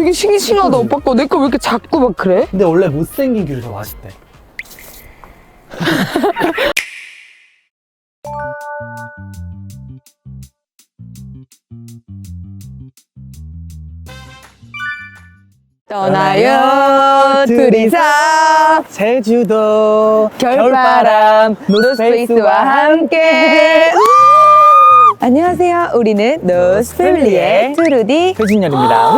되게 싱싱하다 오빠 거. 내 거 왜 이렇게 작고 막 그래? 근데 원래 못생긴 귤이 더 맛있대. 떠나요 둘이서. 제주도 겨울바람 노스페이스와 함께. 안녕하세요. 우리는 노스패밀리의 투루디. 최진열입니다.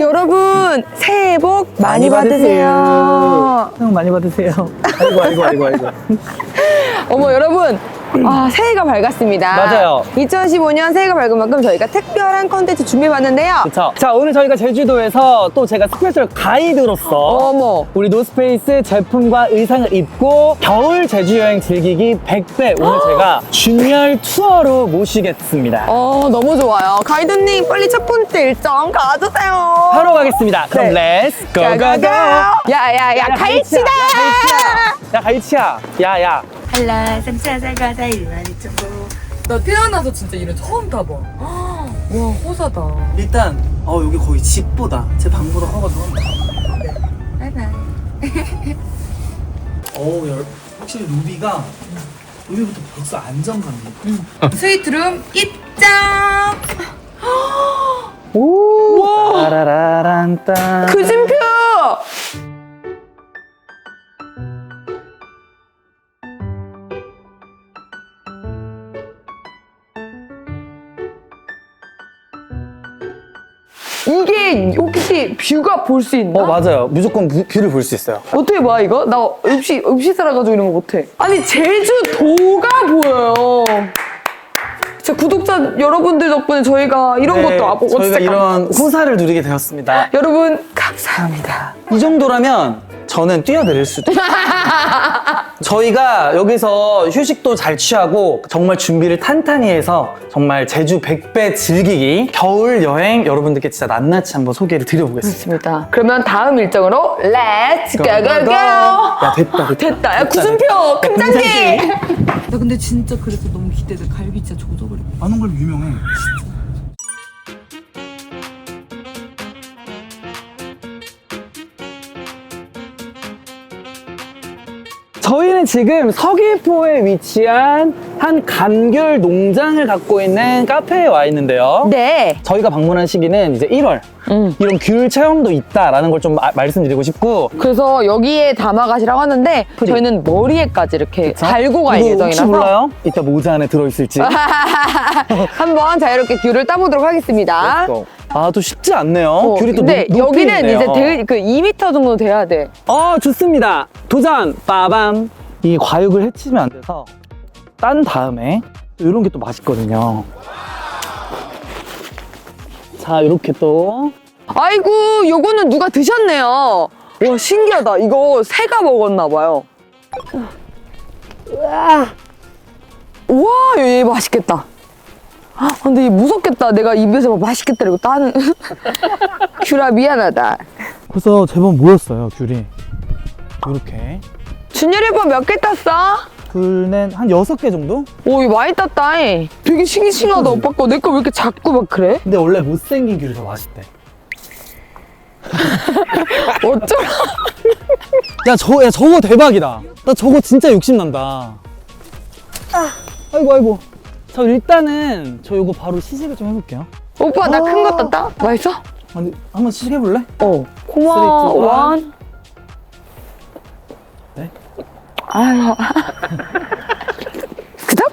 여러분 새해 복 많이, 많이 받으세요. 형 많이 받으세요. 아이고 아이고 아이고 아이고. 어머 여러분 아 새해가 밝았습니다. 맞아요. 2015년 새해가 밝은 만큼 저희가 특별한 컨텐츠 준비해봤는데요. 그쵸. 자 오늘 저희가 제주도에서 또 제가 스페셜 가이드로서 어머 우리 노스페이스 제품과 의상을 입고 겨울 제주 여행 즐기기 100배 오늘 제가 준열 투어로 모시겠습니다. 어 너무 좋아요. 가이드님 빨리 첫 번째 일정 가주세요. 하러 가겠습니다. 그럼 네. 렛츠 고고고. 야야야 갈치다. 야 갈치야. 야야. 한라산 찾아가다 일만 있정도 나 태어나서 진짜 이런 처음 타봐. 와 호사다. 일단 어 여기 거의 집보다. 제 방보다 허가 더 바이바이. 어우 열 확실히 루비가 루비부터 벌써 안정감이 스위트룸 입장! 오! 따라라란따. 그진표. 이게 혹시 뷰가 볼 수 있나? 어 맞아요 무조건 뷰- 뷰를 볼 수 있어요 어떻게 봐 이거? 나 읍시 읍시 살아가지고 이런 거 못해. 아니 제주도가 보여요. 진짜 구독자 여러분들 덕분에 저희가 이런 네, 것도 와보고 저희가 진짜 이런 호사를 누리게 되었습니다 여러분 감사합니다. 이 정도라면 저는 뛰어내릴 수도 있어요. 저희가 여기서 휴식도 잘 취하고 정말 준비를 탄탄히 해서 정말 제주 100배 즐기기 겨울 여행 여러분들께 진짜 낱낱이 한번 소개를 드려보겠습니다. 좋습니다. 그러면 다음 일정으로 렛츠 고고고. 야 됐다 됐다. 됐다. 야 구순표 큰 장기. 나 근데 진짜 그래서 너무 기대돼. 갈비 진짜 조져버려 아는 걸 유명해 저희는 지금 서귀포에 위치한 한 감귤 농장을 갖고 있는 카페에 와 있는데요. 네. 저희가 방문한 시기는 이제 1월. 음. 이런 귤 체험도 있다라는 걸 좀 말씀드리고 싶고. 그래서 여기에 담아가시라고 하는데 저희는 머리에까지 이렇게 달고 갈 이거 예정이라서 몰라요? 이따 모자 안에 들어있을지. 한번 자유롭게 귤을 따보도록 하겠습니다. 아, 또 쉽지 않네요. 어, 귤이 또 근데 높- 높이 여기는 있네요. 이제 되게 그 2m 정도 돼야 돼. 어, 좋습니다. 도전! 빠밤! 이 과육을 해치면 안 돼서 딴 다음에 이런 게 또 맛있거든요. 자, 이렇게 또 아이고, 요거는 누가 드셨네요. 와, 신기하다. 이거 새가 먹었나 봐요. 우와, 우와, 얘 맛있겠다. 아, 근데 얘 무섭겠다. 내가 입에서 막 맛있겠다 이러고 따는. 귤아, 미안하다. 벌써 제법 모였어요, 귤이. 이렇게. 준열이 오빠 몇 개 땄어? 귤은 한 여섯 개 정도? 오, 이거 많이 땄다. 되게 싱싱하다, 오빠 거. 내 거 왜 이렇게 작고 막 그래? 근데 원래 못생긴 귤이 더 맛있대. 어쩌라. 야, 저, 야, 저거 대박이다. 나 저거 진짜 욕심난다. 아이고, 아이고. 저 일단은 저 이거 바로 시식을 좀 해볼게요. 오빠, 나 큰 거 땄다. 맛있어? 아니, 한번 시식해볼래? 어. 고마워. 원. 아유. 구독,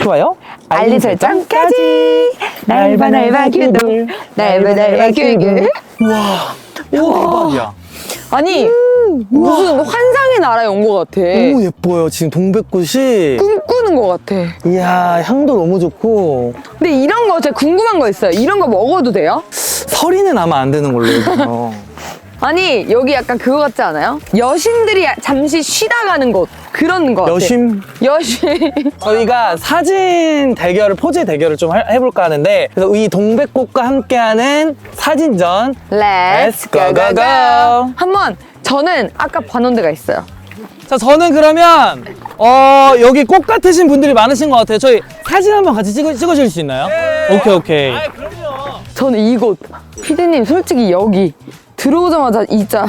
좋아요. 알림 설정까지. 날바 날바 규도. 날바 날바 규규. 우와, 대박이야. 아니, 무슨 환상의 나라에 온 것 같아. 너무 예뻐요. 지금 동백꽃이. 꿈꾸는 것 같아. 이야, 향도 너무 좋고. 근데 이런 거 제가 궁금한 거 있어요. 이런 거 먹어도 돼요? 서리는 아마 안 되는 걸로. 여기서. 아니, 여기 약간 그거 같지 않아요? 여신들이 잠시 쉬다 가는 곳. 그런 거 같아. 여심. 여신. 저희가 사진 대결을, 포즈 대결을 좀 할- 해볼까 하는데, 그래서 이 동백꽃과 함께하는 사진전. Let's go, go, go. 한번 저는 아까 봐놓은 데가 있어요. 자, 저는 그러면, 어, 여기 꽃 같으신 분들이 많으신 것 같아요. 저희 사진 한번 같이 찍어, 찍어줄 수 있나요? 오케이, 오케이. 아 그럼요. 저는 이곳. 피디님, 솔직히 여기 들어오자마자 진짜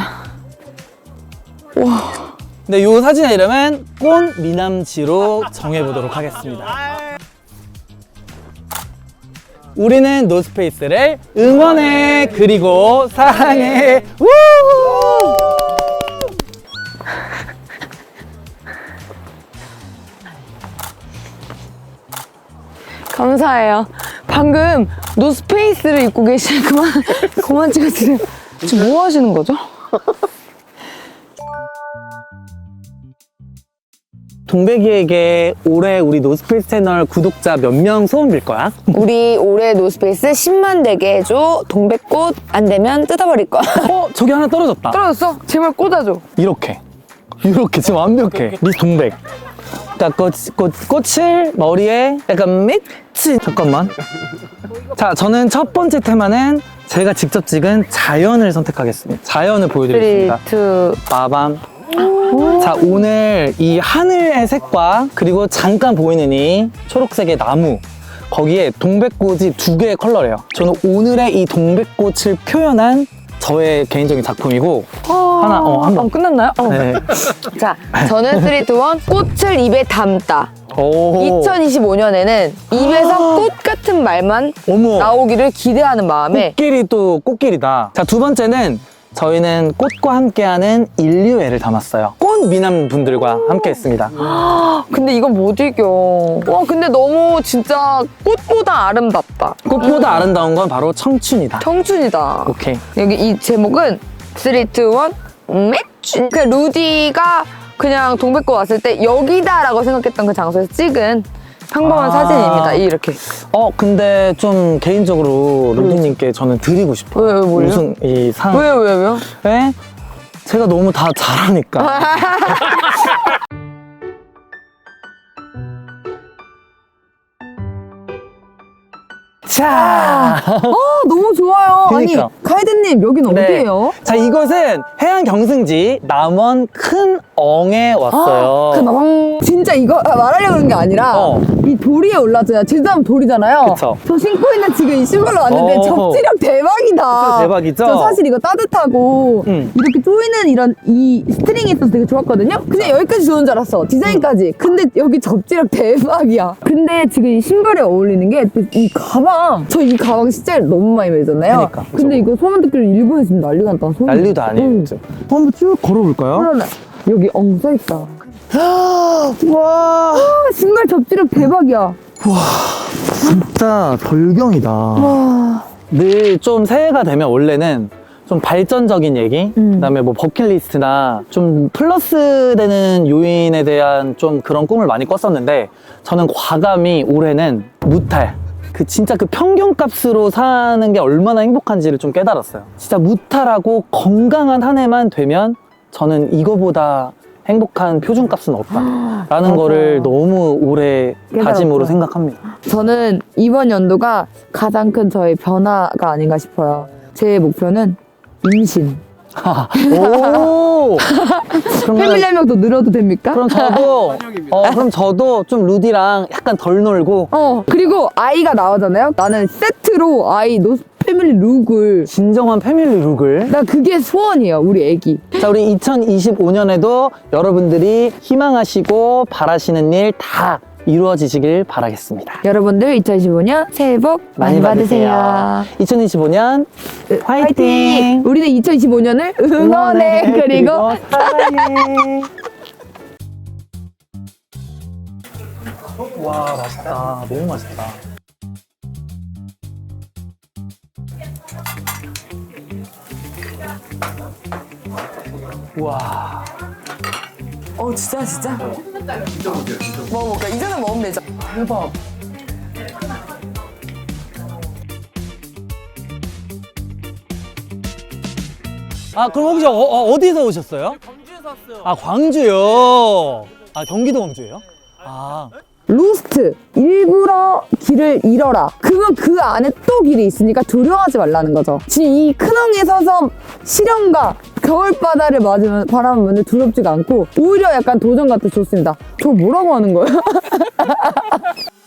네, 요 사진의 이름은 꽃 미남지로 정해보도록 하겠습니다. 우리는 노스페이스를 응원해 그리고 사랑해. 우! 감사해요. 방금 노스페이스를 입고 계시는 그만 그만 찍으세요. 지금 뭐 하시는 거죠? 동백이에게 올해 우리 노스페이스 채널 구독자 몇 명 소원 빌 거야? 우리 올해 노스페이스 10만 되게 해줘. 동백꽃 안 되면 뜯어버릴 거야. 어, 저기 하나 떨어졌다. 떨어졌어? 제발 꽂아줘. 이렇게. 이렇게 지금 완벽해. 리 동백. 그러니까 꽃, 꽃, 꽃을 머리에 약간 맺지. 잠깐만. 자, 저는 첫 번째 테마는 제가 직접 찍은 자연을 선택하겠습니다. 자연을 3, 보여드리겠습니다. 2, 빠밤. 자, 오늘 이 하늘의 색과 그리고 잠깐 보이는 이 초록색의 나무. 거기에 동백꽃이 두 개의 컬러래요. 저는 오늘의 이 동백꽃을 표현한 저의 개인적인 작품이고 하나, 어, 한 번. 어, 끝났나요? 어. 네. 자, 저는 3, 2, 1. 꽃을 입에 담다. 오. 2025년에는 입에서 꽃 같은 말만 어머. 나오기를 기대하는 마음에 꽃길이 또 꽃길이다. 자, 두 번째는 저희는 꽃과 함께하는 인류애를 담았어요. 꽃 미남 분들과 함께 했습니다. 근데 이건 못 이겨. 와, 근데 너무 진짜 꽃보다 아름답다. 꽃보다 아름다운 건 바로 청춘이다. 청춘이다. 오케이. 여기 이 제목은 3, 2, 1, 매춘. 그 루디가 그냥 동백꽃 왔을 때 여기다라고 생각했던 그 장소에서 찍은 평범한 아. 사진입니다. 이렇게. 어, 근데 좀 개인적으로 루디님께 저는 드리고 싶어요. 왜, 왜, 뭘요? 우승 이 상. 왜요, 왜요, 왜요? 왜? 제가 너무 다 잘하니까. 자, 아, 너무 좋아요. 그러니까. 아니, 가이드님, 여긴 네. 어디예요? 자 이곳은 해양 경승지 남원 큰 엉에 왔어요. 그 마방 진짜 이거 아, 말하려고 그런 게 아니라 어. 이 도리에 올라잖아요. 제주하면 돌이잖아요. 그쵸. 저 신고 있는 지금 이 신발로 왔는데 어. 접지력 대박이다. 대박이죠? 저 사실 이거 따뜻하고 음. 이렇게 조이는 이런 이 스트링이 있어서 되게 좋았거든요. 그냥 여기까지 좋은 줄 알았어. 디자인까지. 근데 여기 접지력 대박이야. 근데 지금 이 신발에 어울리는 게이 가방. 저 이 가방 진짜 너무 많이 매잖아요. 그러니까. 근데 이거 소문 듣기로 일본에 지금 난리가 났다. 소문. 난리도 아니에요. 응. 요즘. 한번 쭉 걸어볼까요? 그러네. 여기 엉 써 있다. 와, 아, 신발 접지력 대박이야. 진짜 돌경이다. 늘좀 새해가 되면 원래는 좀 발전적인 얘기, 음. 그다음에 뭐 버킷리스트나 좀 플러스 되는 요인에 대한 좀 그런 꿈을 많이 꿨었는데 저는 과감히 올해는 무탈. 그 진짜 그 평균값으로 사는 게 얼마나 행복한지를 좀 깨달았어요. 진짜 무탈하고 건강한 한 해만 되면 저는 이거보다 행복한 표준값은 없다라는 거를 너무 오래 다짐으로. 생각합니다. 저는 이번 연도가 가장 큰 저의 변화가 아닌가 싶어요. 제 목표는 임신. 오. 그러면 패밀리 한 명 더 늘어도 됩니까? 그럼 저도 어 그럼 저도 좀 루디랑 약간 덜 놀고 어 그리고 아이가 나오잖아요. 나는 세트로 아이 노 패밀리 룩을 진정한 패밀리 룩을 나 그게 소원이에요. 우리 애기. 자 우리 2025년에도 여러분들이 희망하시고 바라시는 일 다 이루어지시길 바라겠습니다. 여러분들 2025년 새해 복 많이, 받으세요. 2025년 화이팅! 우리는 2025년을 응원해. 그리고 사랑해. 와 맛있다. 너무 맛있다. 와. 어 진짜 진짜. 먹어볼까? 이제는 먹으면 되죠. 대박. 아 그럼 혹시 어, 디서 오셨어요? 광주에서 왔어요. 아 광주요. 아 경기도 광주예요? 아 루스트 일부러 길을 잃어라. 그건 그 안에 또 길이 있으니까 두려워하지 말라는 거죠. 지금 이큰 엉에 서서 시련과 겨울바다를 맞으면 바라보면 두렵지가 않고 오히려 약간 도전 같아 좋습니다. 저 뭐라고 하는 거예요?